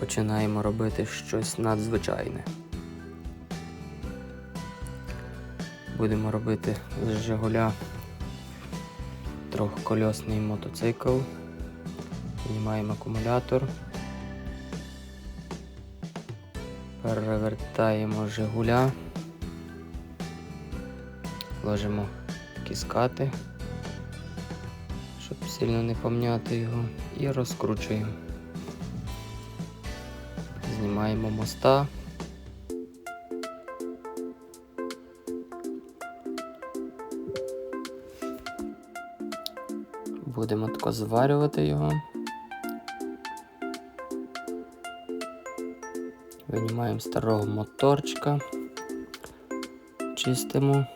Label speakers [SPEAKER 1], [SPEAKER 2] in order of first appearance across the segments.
[SPEAKER 1] починаємо робити щось надзвичайне. Будемо робити з Жигуля трьохкольосний мотоцикл. Знімаємо акумулятор. Перевертаємо Жигуля. Ложимо такі скати, щоб сильно не помняти його, і розкручуємо. Знімаємо моста. Будемо тако зварювати його. Винімаємо старого моторчика, чистимо.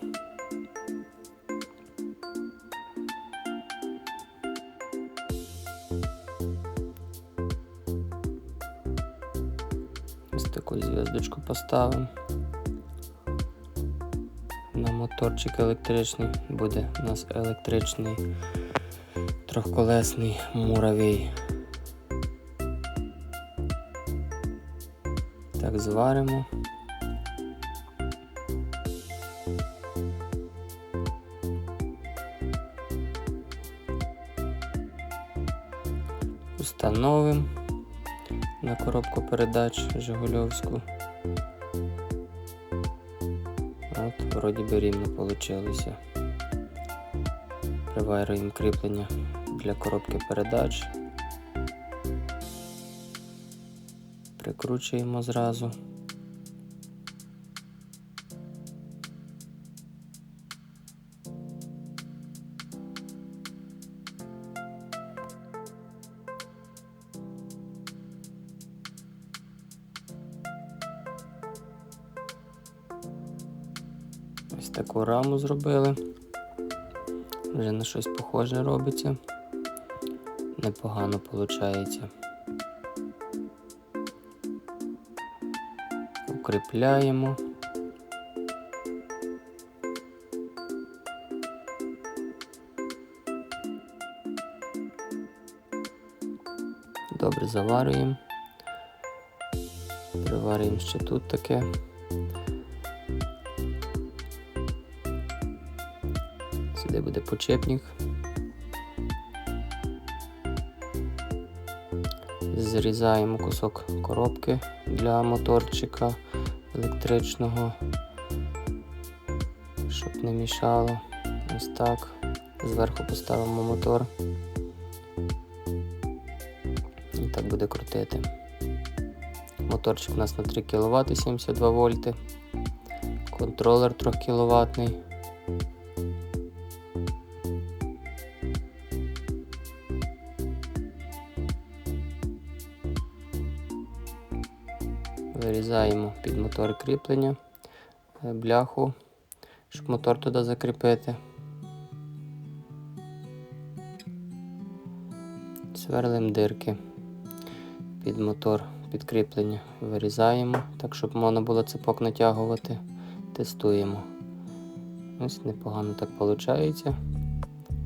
[SPEAKER 1] Таку зв'язочку поставимо. На моторчик електричний буде у нас електричний трьохколесний муравій. Так, зваримо. Установимо на коробку передач Жигульовську. От, вроді би рівно получилося. Приварюємо кріплення для коробки передач. Прикручуємо зразу. Ось таку раму зробили. Вже на щось похоже робиться. Непогано виходить. Укріпляємо. Добре заварюємо. Приварюємо ще тут таке. Сюди буде почепник. Зрізаємо кусок коробки для моторчика електричного, щоб не мішало. Ось так. Зверху поставимо мотор. І так буде крутити. Моторчик у нас на 3 кВт 72 вольти. Контролер 3 кВт. Вирізаємо під мотор кріплення, е, бляху, щоб мотор туди закріпити. Сверлимо дирки під мотор підкріплення. Вирізаємо, так щоб можна було цепок натягувати. Тестуємо. Ось непогано так виходить.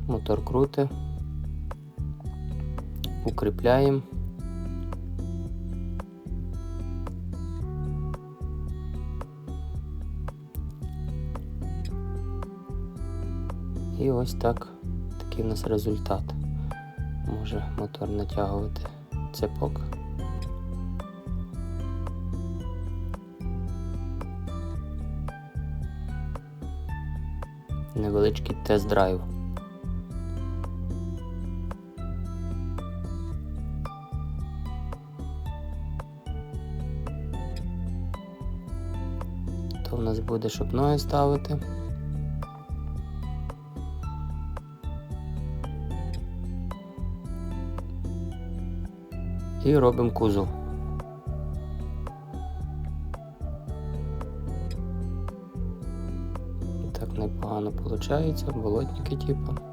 [SPEAKER 1] Мотор крути. Укріпляємо. І ось так такий у нас результат. Може мотор натягувати цепок. Невеличкий тест-драйв. То в нас буде, щоб ставити. І робимо кузов. Так непогано виходить, болотники типу.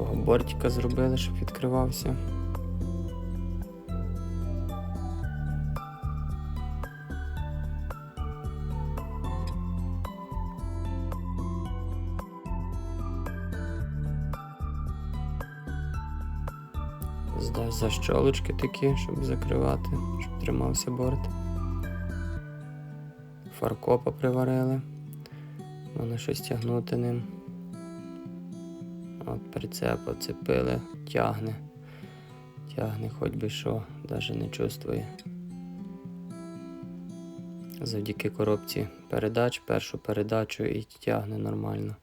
[SPEAKER 1] Такого Бортика зробили, щоб відкривався. Здав защолочки такі, щоб закривати, щоб тримався борт. Фаркопа приварили. Можна щось тягнути ним. Прицеп оцепили, тягне. Тягне хоч би що, навіть не чувствує. Завдяки коробці передач, першу передачу і тягне нормально.